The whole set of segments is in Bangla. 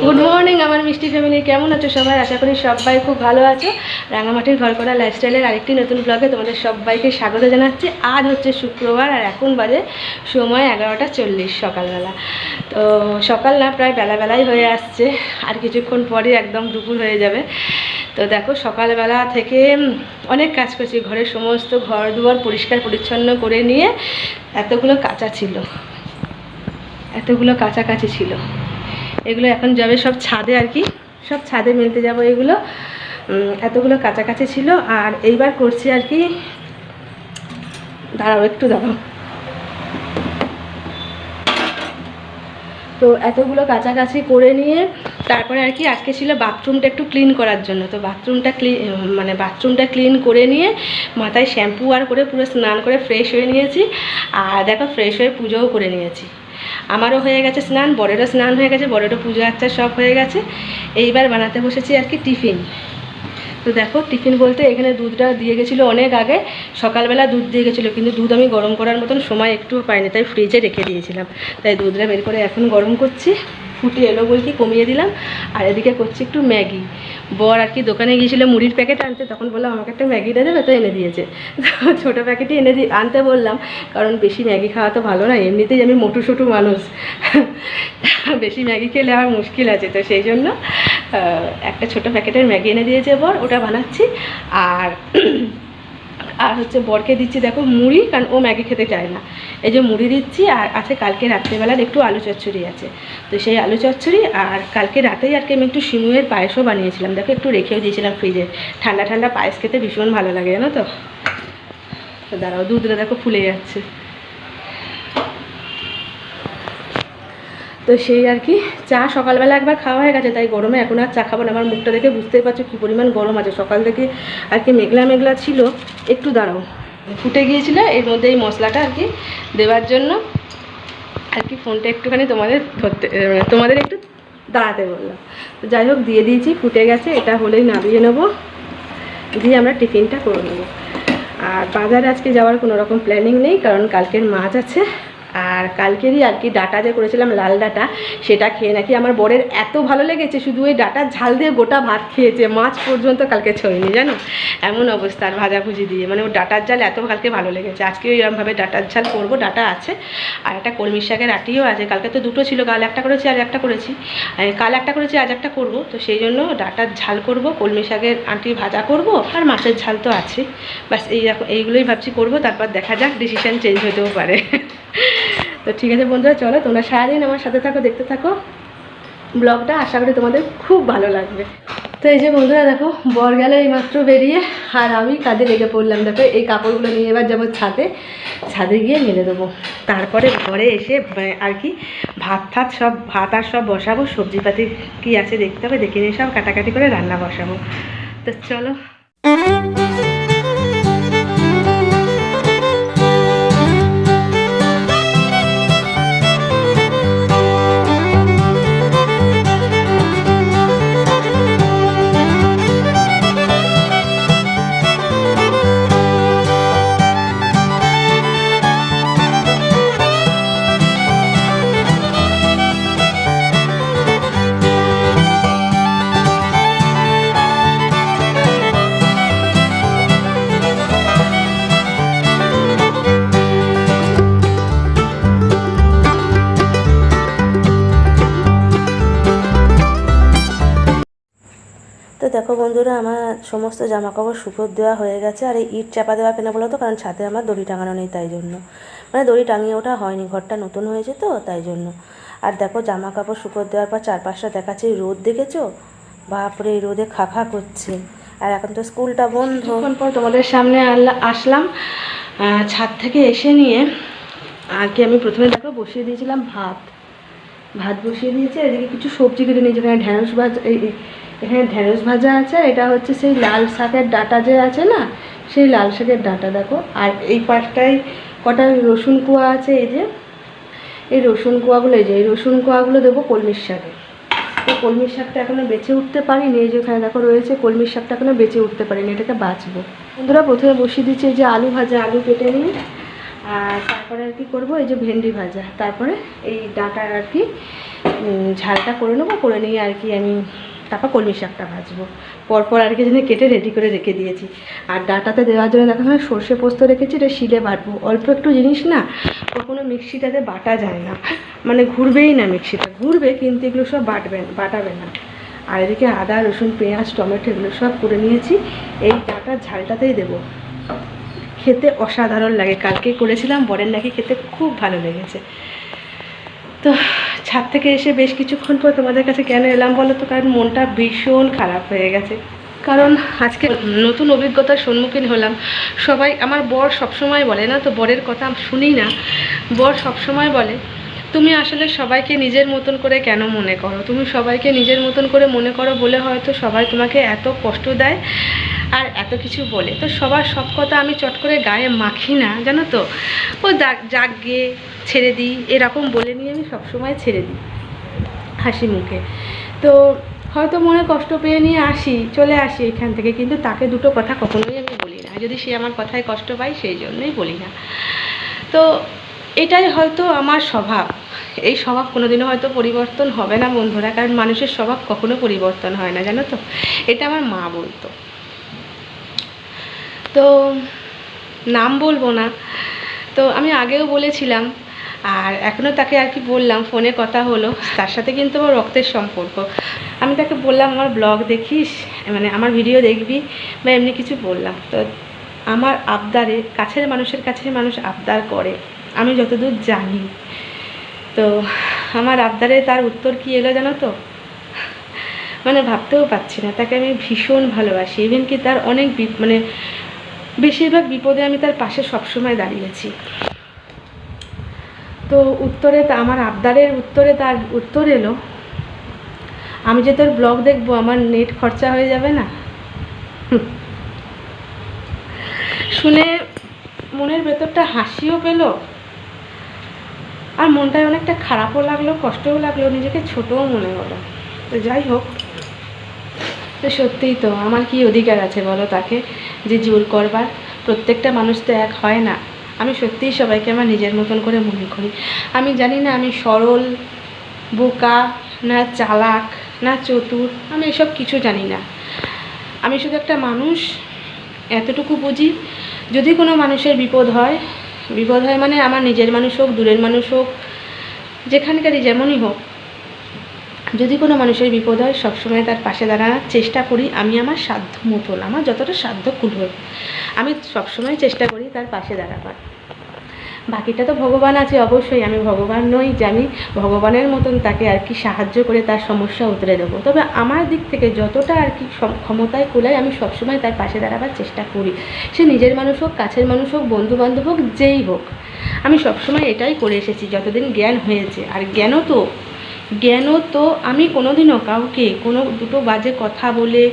গুড মর্নিং আমার মিষ্টি ফ্যামিলি কেমন আছো সবাই? আশা করি সবাই খুব ভালো আছো। রাঙামাটির ঘর করা লাইফস্টাইলের আরেকটি নতুন ব্লগে তোমাদের সবাইকে স্বাগত জানাচ্ছি। আজ হচ্ছে শুক্রবার আর এখন বাজে সময় এগারোটা চল্লিশ সকালবেলা। তো সকাল না, প্রায় বেলাবেলাই হয়ে আসছে। আর কিছুক্ষণ পরে একদম দুপুর হয়ে যাবে। তো দেখো, সকালবেলা থেকে অনেক কাজ করছি। ঘরের সমস্ত ঘর দুয়ার পরিষ্কার পরিচ্ছন্ন করে নিয়ে এতগুলো কাঁচা ছিল। এতগুলো কাছাকাছি ছিল। এগুলো এখন যাবে সব ছাদে আর কি। সব ছাদে মেলতে যাব এগুলো। এতগুলো কাছাকাছি ছিল। আর এইবার করছি আর কি। দাঁড়াও একটু, দাঁড়াও। তো এতগুলো কাছাকাছি করে নিয়ে তারপরে আর কি আজকে ছিল বাথরুমটা একটু ক্লিন করার জন্য। তো বাথরুমটা ক্লিন মানে বাথরুমটা ক্লিন করে নিয়ে মাথায় শ্যাম্পু আর করে পুরো স্নান করে ফ্রেশ হয়ে নিয়েছি। আর দেখো ফ্রেশ হয়ে পুজোও করে নিয়েছি। আমারও হয়ে গেছে স্নান, বরেরও স্নান হয়ে গেছে, বরেরও পুজো আচ্ছা সব হয়ে গেছে। এইবার বানাতে বসেছি আর কি টিফিন। তো দেখো, টিফিন বলতে এখানে দুধটা দিয়ে গেছিল অনেক আগে, সকালবেলা দুধ দিয়ে গেছিল, কিন্তু দুধ আমি গরম করার মতন সময় একটুও পাইনি, তাই ফ্রিজে রেখে দিয়েছিলাম। তাই দুধটা বের করে এখন গরম করছি। ফুটে এলো কি কমিয়ে দিলাম। আর এদিকে করছি একটু ম্যাগি। বর আর কি দোকানে গিয়েছিল মুড়ির প্যাকেট আনতে, তখন বললাম, আমাকে একটা ম্যাগি দিয়ে দেবে? তো এনে দিয়েছে। ছোটো প্যাকেটই এনে দি, আনতে বললাম, কারণ বেশি ম্যাগি খাওয়া তো ভালো না, এমনিতেই আমি মোটু সোটু মানুষ। বেশি ম্যাগি খেলে আমার মুশকিল আছে, তো সেই জন্য একটা ছোটো প্যাকেটের ম্যাগি এনে দিয়েছে বর, ওটা বানাচ্ছি। আর আর হচ্ছে বরকে দিচ্ছি, দেখো মুড়ি, কারণ ও ম্যাগি খেতে চায় না। এই যে মুড়ি দিচ্ছি, আর আছে কালকে রাত্রেবেলার একটু আলু চচ্চড়ি আছে। তো সেই আলু চচ্চড়ি, আর কালকে রাতেই আর কি আমি একটু সিমুয়ের পায়েসও বানিয়েছিলাম। দেখো একটু রেখেও দিয়েছিলাম ফ্রিজে। ঠান্ডা ঠান্ডা পায়েস খেতে ভীষণ ভালো লাগে, জানো তো? তো দাঁড়াও, দুধটা দেখো ফুলে যাচ্ছে। তো সেই আর কি চা সকালবেলা একবার খাওয়া হয়ে গেছে তাই গরমে এখন আর চা খাব না। আমার মুখটা দেখে বুঝতেই পারছ কী পরিমাণ গরম আছে। সকাল থেকে আর কি মেঘলা মেঘলা ছিল একটু দাঁড়াও। ফুটে গিয়েছিল এর মধ্যে এই মশলাটা আর কি দেওয়ার জন্য। আর কি ফোনটা একটুখানি তোমাদের ধরতে আহ, তোমাদের একটু দাঁড়াতে বললাম। তো যাই হোক দিয়ে দিয়েছি ফুটে গেছে এটা হলেই নামিয়ে নেব। দিয়ে আমরা টিফিনটা করে নেব। আর বাজারে আজকে যাওয়ার কোনো রকম প্ল্যানিং নেই কারণ কালকের মাছ আছে। আর কালকেরই আর কি ডাটা যে করেছিলাম, লাল ডাটা, সেটা খেয়ে নাকি আমার বরের এত ভালো লেগেছে, শুধু ওই ডাটার ঝাল দিয়ে গোটা ভাত খেয়েছে, মাছ পর্যন্ত কালকে ছয়নি, জানো? এমন অবস্থা আর ভাজাভুজি দিয়ে মানে ও ডাটার ঝাল এত কালকে ভালো লেগেছে আজকে এরকমভাবে ডাটার ঝাল করব, ডাটা আছে, আর একটা কলমি শাকের আটিও আছে, কালকে তো দুটো ছিল, কাল একটা করেছি, আজ একটা করেছি কাল একটা করেছি, আজ একটা করব, তো সেই জন্য ডাটার ঝাল করব, কলমি শাকের আটি ভাজা করব, আর মাছের ঝাল তো আছে বাস এই এইগুলোই ভাবছি করব, তারপর দেখা যাক ডিসিশন চেঞ্জ হতেও পারে। তো ঠিক আছে বন্ধুরা, চলো তোমরা সারাদিন আমার সাথে থাকো, দেখতে থাকো। ব্লগটা আশা করি তোমাদের খুব ভালো লাগবে। তো এই যে বন্ধুরা, দেখো, বর গেল এইমাত্র বেরিয়ে, আর আমি কাজে লেগে পড়লাম। দেখো, এই কাপড়গুলো নিয়ে এবার যাব ছাদে। ছাদে গিয়ে মেলে দেবো। তারপরে ঘরে এসে মানে আর কি, ভাত থাত সব, ভাত আর সব বসাবো, সবজিপাতি কি আছে দেখতে হবে, দেখে নিয়ে সব কাটাকাটি করে রান্না বসাবো। তো চলো। বন্ধুরা, আমার সমস্ত জামা কাপড় শুকোর দেওয়া হয়ে গেছে আর এই ইট চাপা দেওয়া কেন বলো তো? কারণ ছাদে আমার দড়ি টাঙানো নেই তাই জন্য। মানে দড়ি টাঙিয়ে ওঠা হয়নি, ঘরটা নতুন হয়েছে তো তাই জন্য। আর দেখো জামা কাপড় শুকোর দেওয়ার পর চারপাশটা দেখাচ্ছে রোদ দেখেছ? বাপরে রোদে খা খা করছে। আর এখন তো স্কুলটা বন্ধ। পর তোমাদের সামনে আসলাম ছাদ থেকে এসে নিয়ে আর কি আমি প্রথমে দেখো বসিয়ে দিয়েছিলাম ভাত। ভাত বসিয়ে দিয়েছে এদিকে কিছু সবজি কেটে নিয়েছে ঢ্যাঁড়স ভাজা এই- এখানে ঢ্যাঁড়স ভাজা আছে আর এটা হচ্ছে সেই লাল শাকের ডাটা যে আছে না, সেই লাল শাকের ডাটা, দেখো। আর এই পাশটায় কটা রসুন কুয়া আছে, এই যে। এই রসুন কুয়াগুলো, এই যে, এই রসুন কুয়াগুলো দেবো কলমির শাকে। তো কলমির শাকটা এখনও বেঁচে উঠতে পারিনি, এই যে এখানে দেখো রয়েছে, কলমির শাকটা এখনও বেঁচে উঠতে পারিনি, এটাকে বাঁচবো। বন্ধুরা, প্রথমে বসিয়ে দিচ্ছে যে আলু ভাজা, আলু কেটে নিই আর তারপরে আর কি করব, এই যে ভেন্ডি ভাজা। তারপরে এই ডাঁটার আর কি ঝালটা করে নেব, করে নিয়ে আর কি আমি তারপর কলমি শাকটা ভাজবো। পরপর আর কি কেটে রেডি করে রেখে দিয়েছি। আর ডাটাতে দেওয়ার জন্য দেখা হয় সর্ষে পোস্ত রেখেছি, এটা শিলে বাটবো। অল্প একটু জিনিস না, কখনো মিক্সিটাতে বাটা যায় না। মানে ঘুরবেই না মিক্সিটা, ঘুরবে কিন্তু এগুলো সব বাটবে, বাটাবে না। আর এদিকে আদা, রসুন, পেঁয়াজ, টমেটো এগুলো সব করে নিয়েছি। এই ডাটার ঝালটাতেই দেবো। খেতে অসাধারণ লাগে। কালকে করেছিলাম, বরের নাকি খেতে খুব ভালো লেগেছে। তো ছাদ থেকে এসে বেশ কিছুক্ষণ পর তোমাদের কাছে কেন এলাম বলো তো? কারণ মনটা ভীষণ খারাপ হয়ে গেছে। কারণ আজকে নতুন অভিজ্ঞতার সম্মুখীন হলাম। সবাই, আমার বর সবসময় বলে না তো, বরের কথা শুনি না। বর সবসময় বলে তুমি আসলে সবাইকে নিজের মতন করে কেন মনে করো? তুমি সবাইকে নিজের মতন করে মনে করো বলে হয়তো সবাই তোমাকে এত কষ্ট দেয় আর এত কিছু বলে। তো সবার সব কথা আমি চট করে গায়ে মাখি না, জানো তো? ও যাক গিয়ে ছেড়ে দিই, এরকম বলে নিয়ে আমি সবসময় ছেড়ে দিই হাসি মুখে। তো হয়তো মনে কষ্ট পেয়ে নিয়ে আসি, চলে আসি এখান থেকে, কিন্তু তাকে দুটো কথা কখনোই আমি বলি না। যদি সে আমার কথায় কষ্ট পায়, সেই জন্যই বলি না। তো এটাই হয়তো আমার স্বভাব। এই স্বভাব কোনোদিনও হয়তো পরিবর্তন হবে না বন্ধুরা, কারণ মানুষের স্বভাব কখনো পরিবর্তন হয় না, জানো তো? এটা আমার মা বলতো। তো নাম বলব না। তো আমি আগেও বলেছিলাম, আর এখনও তাকে আর কি বললাম, ফোনে কথা হলো, তার সাথে কিন্তু আমার রক্তের সম্পর্ক। আমি তাকে বললাম, আমার ব্লগ দেখিস মানে আমার ভিডিও দেখবি বা এমনি কিছু বললাম। তো আমার আবদারে, কাছের মানুষের কাছে মানুষ আবদার করে। আমি যতদূর জানি। তো আমার আবদারে তার উত্তর কি এলো জানো তো? মানে ভাবতেও পারছি না, তাকে আমি ভীষণ ভালোবাসি। ইভেন কি তার অনেক মানে বেশিরভাগ বিপদে আমি তার পাশে সবসময় দাঁড়িয়েছি। তো উত্তরে আমার আবদারের উত্তরে তার উত্তর এলো, আমি যে তোর ব্লগ দেখব, আমার নেট খরচা হয়ে যাবে না? শুনে মনের ভেতরটা হাসিও পেল আর মনটায় অনেকটা খারাপও লাগল, কষ্টও লাগল, নিজেকে ছোটও মনে হলো। তো যাই হোক, তো সত্যিই তো আমার কি অধিকার আছে বলো তাকে? যে জোর করবার, প্রত্যেকটা মানুষ তো এক হয় না। আমি সত্যিই সবাইকে আমার নিজের মতন করে মনে করি। আমি জানি না আমি সরল, বোকা, না চালাক, না চতুর, আমি এসব কিছু জানি না। আমি শুধু একটা মানুষ, এতটুকু বুঝি, যদি কোনো মানুষের বিপদ হয় বিপদ হয় মানে আমার নিজের মানুষ হোক, দূরের মানুষ হোক, যেখানকারই যেমনই হোক, যদি কোনো মানুষের বিপদ হয়, সবসময় তার পাশে দাঁড়ানোর চেষ্টা করি। আমি আমার সাধ্য মতন আমার যতটা সাধ্য কুলোয় আমি সবসময় চেষ্টা করি তার পাশে দাঁড়াবার। বাকিটা তো ভগবান আছে, অবশ্যই আমি ভগবান নই যে আমি ভগবানের মতন তাকে আর কি সাহায্য করে তার সমস্যা উতরে দেবো। তবে আমার দিক থেকে যতটা আর কি ক্ষমতায় কুলায় আমি সবসময় তার পাশে দাঁড়াবার চেষ্টা করি। সে নিজের মানুষ হোক, কাছের মানুষ হোক বন্ধু বান্ধব হোক, যেই হোক। আমি সবসময় এটাই করে এসেছি, যতদিন জ্ঞান হয়েছে। আর জ্ঞানও তো জ্ঞানও তো আমি কোনোদিনও কাউকে কোনো দুটো বাজে কথা বলে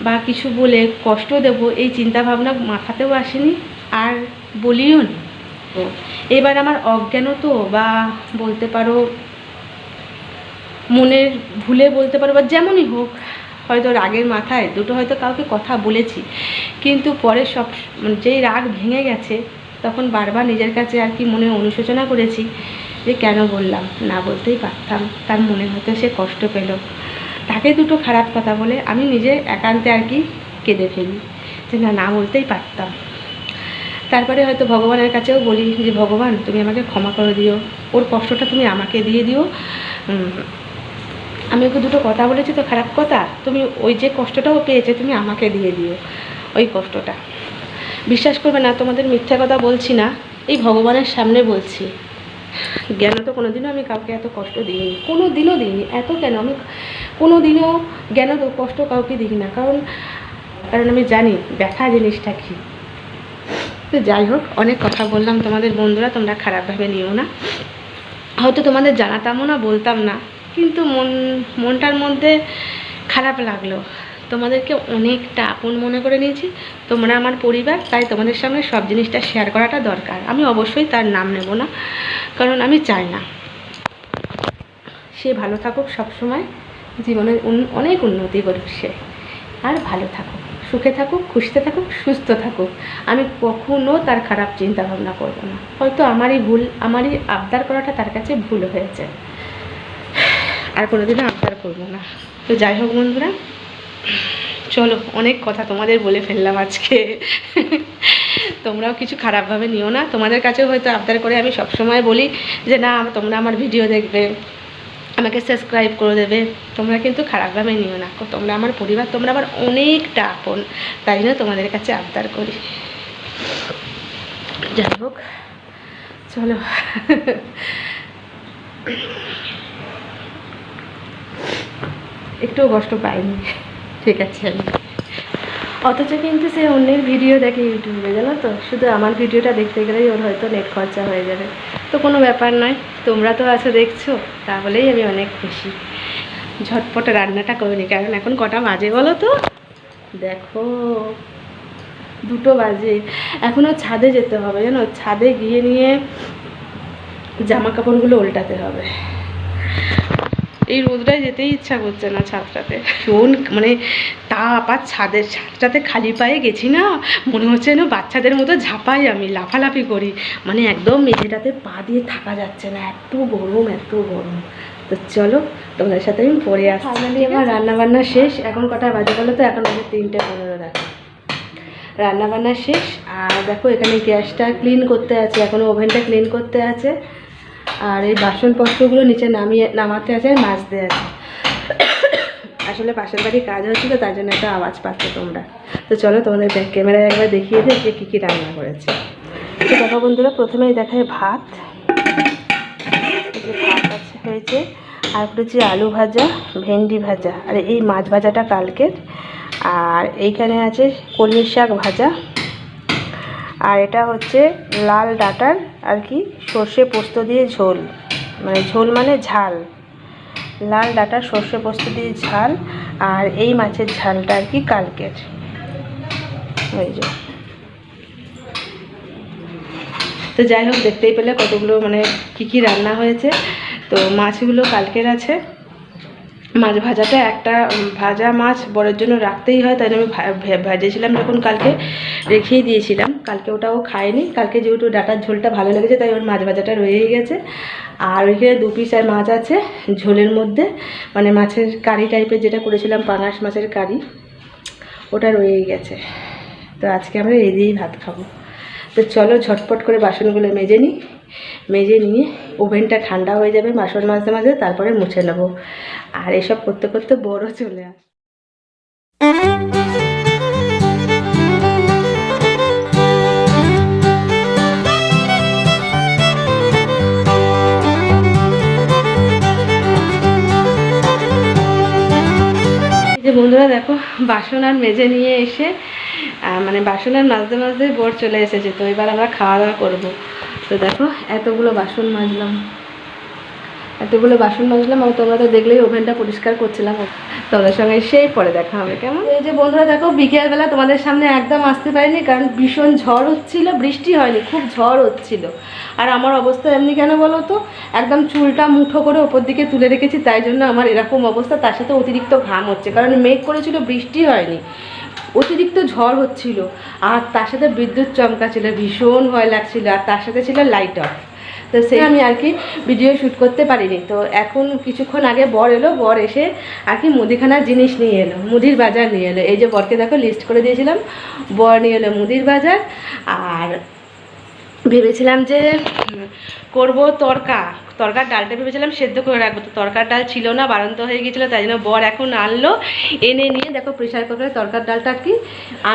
বা কিছু বলে কষ্ট দেব, এই চিন্তাভাবনা মাথাতেও আসেনি। আর বলিও নি। তো এবার আমার অজ্ঞানও তো, বা বলতে পারো, মনের ভুলে বলতে পারো, বা যেমনই হোক, হয়তো রাগের মাথায়, দুটো হয়তো কাউকে কথা বলেছি, কিন্তু পরে সব মানে যেই রাগ ভেঙে গেছে, তখন বারবার নিজের কাছে আর কি মনে অনুশোচনা করেছি, যে কেন বললাম, না বলতেই পারতাম, তার মনে হয়তো সে কষ্ট পেল। তাকে দুটো খারাপ কথা বলে আমি নিজে একান্তে আর কি কেঁদে ফেলি, যে না না বলতেই পারতাম। তারপরে হয়তো ভগবানের কাছেও বলি যে, ভগবান, তুমি আমাকে ক্ষমা করে দিও। ওর কষ্টটা তুমি আমাকে দিয়ে দিও। আমি ওকে দুটো কথা বলেছি, তো খারাপ কথা, তুমি ওই যে কষ্টটাও পেয়েছে, তুমি আমাকে দিয়ে দিও। ওই কষ্টটা। বিশ্বাস করবে না, তোমাদের মিথ্যা কথা বলছি না, এই ভগবানের সামনে বলছি। জ্ঞান তো কোনো দিনও আমি কাউকে এত কষ্ট দিইনি কোনো দিনও দিইনি, এত কেন? আমি কোনো দিনও জ্ঞান কষ্ট কাউকে দিই না, কারণ কারণ আমি জানি ব্যথা জিনিসটা কী। তো যাই হোক, অনেক কথা বললাম। তোমাদের বন্ধুরা, তোমরা খারাপভাবে নিও না। হয়তো তোমাদের জানাতামও না, বলতাম না। কিন্তু মন, মনটার মধ্যে খারাপ লাগল। তোমাদেরকে অনেকটা আপন মনে করে নিয়েছি। তোমরা আমার পরিবার, তাই তোমাদের সামনে সব জিনিসটা শেয়ার করাটা দরকার। আমি অবশ্যই তার নাম নেব না, কারণ আমি চাই না। সে ভালো থাকুক সবসময়। জীবনের অনেক উন্নতি করুক সে। আর ভালো থাকুক। সুখে থাকুক, খুশিতে থাকুক, সুস্থ থাকুক। আমি কখনও তার খারাপ চিন্তা ভাবনা করব না। হয়তো আমারই ভুল, আমারই আবদার করাটা তার কাছে ভুল হয়েছে। আর কোনোদিনও আবদার করব না। তো যাই হোক বন্ধুরা, চলো অনেক কথা তোমাদের বলে ফেললাম আজকে। তোমরাও কিছু খারাপভাবে নিও না। তোমাদের কাছেও হয়তো আবদার করে আমি সবসময় বলি যে, না, তোমরা আমার ভিডিও দেখবে। আমাকে সাবস্ক্রাইব করে দেবে। তোমরা কিন্তু খারাপভাবে নিও না। তোমরা আমার পরিবার, তোমরা আবার অনেকটা আপন। তাই না তোমাদের কাছে আবদার করি। যাই হোক, চলো। একটুও কষ্ট পাইনি। ঠিক আছে আমি। অথচ কিন্তু সে অন্যের ভিডিও দেখে ইউটিউবে জানো তো? শুধু আমার ভিডিওটা দেখতে গেলেই ওর হয়তো নেট খরচা হয়ে যাবে। তো কোনো ব্যাপার নয়, তোমরা তো আছো, দেখছ, তাহলেই আমি অনেক খুশি। ঝটপট রান্নাটা করিনি কারণ এখন কটা বাজে বলো তো? দেখো, দুটো বাজে। এখনও ছাদে যেতে হবে, জানো? ছাদে গিয়ে নিয়ে জামা কাপড়গুলো উল্টাতে হবে। এই রোদটায় যেতেই ইচ্ছা করছে না ছাদটাতে। ভীষণ মানে তাপ আর ছাদের ছাদটাতে খালি পায়ে গেছি না মনে হচ্ছে যেন বাচ্চাদের মতো ঝাঁপাই আমি লাফালাফি করি। মানে একদম মেঝেটাতে পা দিয়ে থাকা যাচ্ছে না এত গরম এত গরম। তো চলো তোমাদের সাথে আমি পরে আসছি। ফাইনালি আমার রান্না বান্না শেষ এখন কটা বাজে বলো তো? এখন বাজে তিনটে পনেরো দেখো। রান্না বান্না শেষ আর দেখো এখানে গ্যাসটা ক্লিন করতে আছে এখনও ওভেনটা ক্লিন করতে আছে। আর এই বাসনপত্রগুলো নিচে নামিয়ে, নামাতে আছে আর মাজতে আছে। আসলে পাশের বাড়ি কাজ হচ্ছিল, তার জন্য একটা আওয়াজ পাচ্ছ তোমরা। তো চলো তোমাদের ব্যাক ক্যামেরায় একবার দেখিয়ে দিই যে কী কী রান্না করেছে। তো দেখো বন্ধুরা, প্রথমেই দেখায় ভাত। ভাত আছে, হয়েছে। আর করেছি আলু ভাজা, ভেন্ডি ভাজা। আর এই মাছ ভাজাটা কালকের। আর এইখানে আছে কলমি শাক ভাজা। আর এটা হচ্ছে লাল ডাটার আর কি সর্ষে পোস্ত দিয়ে ঝোল। মানে ঝোল মানে ঝাল। লাল ডাটার সর্ষে পোস্ত দিয়ে ঝাল আর এই মাছের ঝালটা আর কি কালকের। ওই যে। তো যাই হোক, দেখতেই পেলে কতগুলো মানে কি কি রান্না হয়েছে। তো মাছগুলো কালকের আছে। মাছ ভাজাটা একটা ভাজা মাছ বড়ের জন্য রাখতেই হয়, তাই আমি ভেজেছিলাম যখন কালকে, রেখেই দিয়েছিলাম। কালকে ওটা ও খায়নি, কালকে যেহেতু ডাটার ঝোলটা ভালো লেগেছে, তাই ওর মাছ ভাজাটা রয়েই গেছে। আর ওইখানে দু পিস আর মাছ আছে, ঝোলের মধ্যে মানে মাছের কারি টাইপের যেটা করেছিলাম, পাঙাশ মাছের কারি, ওটা রয়েই গেছে। তো আজকে আমরা এই দিয়েই ভাত খাব। তো চলো ঝটপট করে বাসনগুলো মেজে নিই। মেজে নিয়ে ওভেনটা ঠান্ডা হয়ে যাবে বাসন মাঝে মাঝে তারপরে মুছে নেব। আর এসব করতে করতে বড় চলে আস যে বন্ধুরা দেখো, বাসন আর মেজে নিয়ে এসে মানে বাসন আর মাজতে মাজতে বর চলে এসেছে, তো এবার আমরা খাওয়া দাওয়া করব। তো দেখো, এতগুলো বাসন মাজলাম। এতগুলো বাসন মাজলাম, আর তোমরা তো দেখলেই ওভেনটা পরিষ্কার করছিলাম। তোমাদের সঙ্গে সেই পরে দেখা হবে, কেমন? এই যে বন্ধুরা, দেখো, বিকেলবেলা তোমাদের সামনে একদম আসতে পারিনি, কারণ ভীষণ ঝড় হচ্ছিল, বৃষ্টি হয়নি, খুব ঝড় হচ্ছিল। আর আমার অবস্থা এমনি কেন বলো তো? একদম চুলটা মুঠো করে ওপর দিকে তুলে রেখেছি, তাই জন্য আমার এরকম অবস্থা, তার সাথে অতিরিক্ত ঘাম হচ্ছে, কারণ মেঘ করেছিল, বৃষ্টি হয়নি। অতিরিক্ত ঝড় হচ্ছিল। আর তার সাথে বিদ্যুৎ চমকা ছিল ভীষণ ভয় লাগছিল, আর তার সাথে ছিল লাইট অফ তো সেই আমি আর কি ভিডিও শ্যুট করতে পারিনি। তো এখন কিছুক্ষণ আগে বর এলো, বর এসে আর কি মুদিখানার জিনিস নিয়ে এলো, মুদির বাজার নিয়ে এলো। এই যে বরকে দেখো লিস্ট করে দিয়েছিলাম, বর নিয়ে এলো মুদির বাজার, আর ভেবেছিলাম যে করব তরকা। তরকার ডালটা ভেবেছিলাম সেদ্ধ করে রাখব। তো তরকার ডাল ছিল না, বারান্ত হয়ে গিয়েছিল, তাই জন্য বর এখন আনলো। এনে নিয়ে দেখো প্রেশার কুকারে তরকার ডালটা আর কি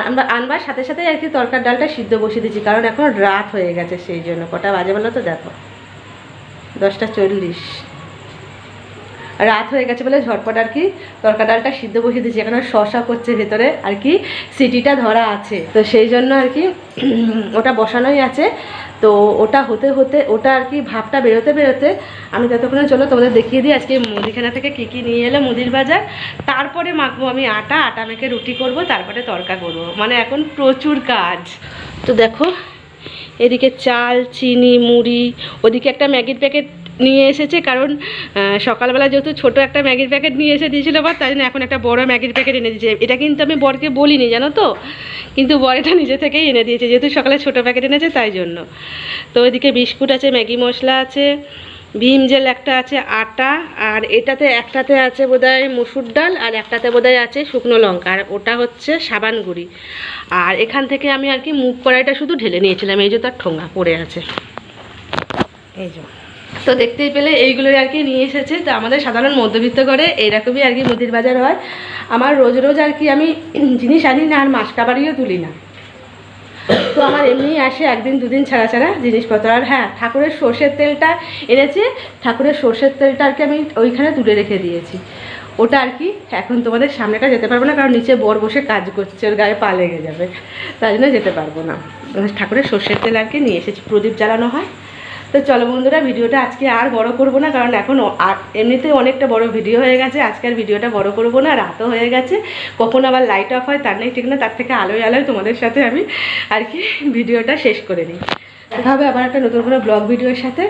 আমরা আনবার সাথে সাথে আর কি তরকার ডালটা সিদ্ধ বসিয়ে দিচ্ছি কারণ এখন রাত হয়ে গেছে সেই জন্য। কটা বাজে বলো তো? দেখো। দশটা চল্লিশ। রাত হয়ে গেছে বলে ঝটপট আর কি তরকা ডালটা সিদ্ধ বসিয়ে দিয়েছি। এখন শশা করছে ভেতরে আর কি, সিটিটা ধরা আছে। তো সেই জন্য আর কি ওটা বসানোই আছে। তো ওটা হতে হতে ওটা আর কি ভাবটা বেরোতে বেরোতে আমি ততক্ষণে চলো তোমাদের দেখিয়ে দিই আজকে মুদিখানা থেকে কী কী নিয়ে এলো মুদির বাজার। তারপরে মাখবো আমি আটা আটা মেখে রুটি করব, তারপরে তরকা করব। মানে এখন প্রচুর কাজ। তো দেখো, এদিকে চাল, চিনি, মুড়ি, ওদিকে একটা ম্যাগির প্যাকেট নিয়ে এসেছে, কারণ সকালবেলা যেহেতু ছোট একটা ম্যাগির প্যাকেট নিয়ে এসে দিয়েছিল বা তাই জন্য এখন একটা বড় ম্যাগির প্যাকেট এনে দিয়েছে। এটা কিন্তু আমি বরকে বলিনি, জানো তো? কিন্তু বর এটা নিজে থেকেই এনে দিয়েছে, যেহেতু সকালে ছোট প্যাকেট এনেছে, তাই জন্য। তো ওইদিকে বিস্কুট আছে, ম্যাগি মশলা আছে, ভীম জেল একটা আছে, আটা, আর এটাতে একটাতে আছে বোধহয় মুসুর ডাল, আর একটাতে বোধহয় আছে শুকনো লঙ্কা, আর ওটা হচ্ছে সাবান গুঁড়ি। আর এখান থেকে আমি আর কি মুখ কড়াইটা শুধু ঢেলে নিয়েছিলাম, এই যে তার ঠোঙা পড়ে আছে। এই যে। তো দেখতেই পেলে এইগুলোই আর কি নিয়ে এসেছে। তো আমাদের সাধারণ মধ্যবিত্ত করে এইরকমই আর কি মুদির বাজার হয়। আমার রোজ রোজ আর কি আমি জিনিস আনি না আর মাস কাবারিও তুলি না। তো আমার এমনি আসে একদিন দুদিন ছাড়া ছাড়া জিনিসপত্র। আর হ্যাঁ ঠাকুরের সর্ষের তেলটা এনেছে, ঠাকুরের সর্ষের তেলটা আর কি আমি ওইখানে তুলে রেখে দিয়েছি। ওটা আর কি এখন তোমাদের সামনেটা যেতে পারব না, কারণ নিচে বর বসে কাজ করছে, ওর গায়ে পা লেগে যাবে। তাই জন্য যেতে পারব না। ঠাকুরের সর্ষের তেল আর কি নিয়ে এসেছি। প্রদীপ জ্বালানো হয়। তো চলো বন্ধুরা, ভিডিওটা আজকে আর বড় করব না, কারণ এখন আর- এমনিতেই অনেকটা বড় ভিডিও হয়ে গেছে। আজকের ভিডিওটা বড় করব না, রাতও হয়ে গেছে। কখন আবার লাইট অফ হয় তার নেই ঠিক না, তার থেকে আলোয় আলোয় তোমাদের সাথে আমি আর কি ভিডিওটা শেষ করে নিই। দেখা হবে আবার একটা নতুন করে ব্লগ ভিডিওর সাথে।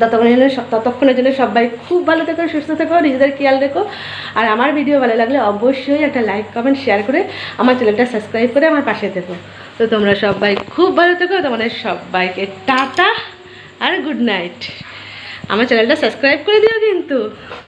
ততক্ষণের জন্য ততক্ষণের জন্য সবাই খুব ভালো থেকো, সুস্থ থেকো, নিজেদের খেয়াল রেখো। আর আমার ভিডিও ভালো লাগলে অবশ্যই একটা লাইক কমেন্ট শেয়ার করে আমার চ্যানেলটা সাবস্ক্রাইব করে আমার পাশে থেকো। তো তোমরা সবাই খুব ভালো থেকো, তোমাদের সবাইকে টাটা। আর গুড নাইট। আমার চ্যানেলটা সাবস্ক্রাইব করে দিও কিন্তু।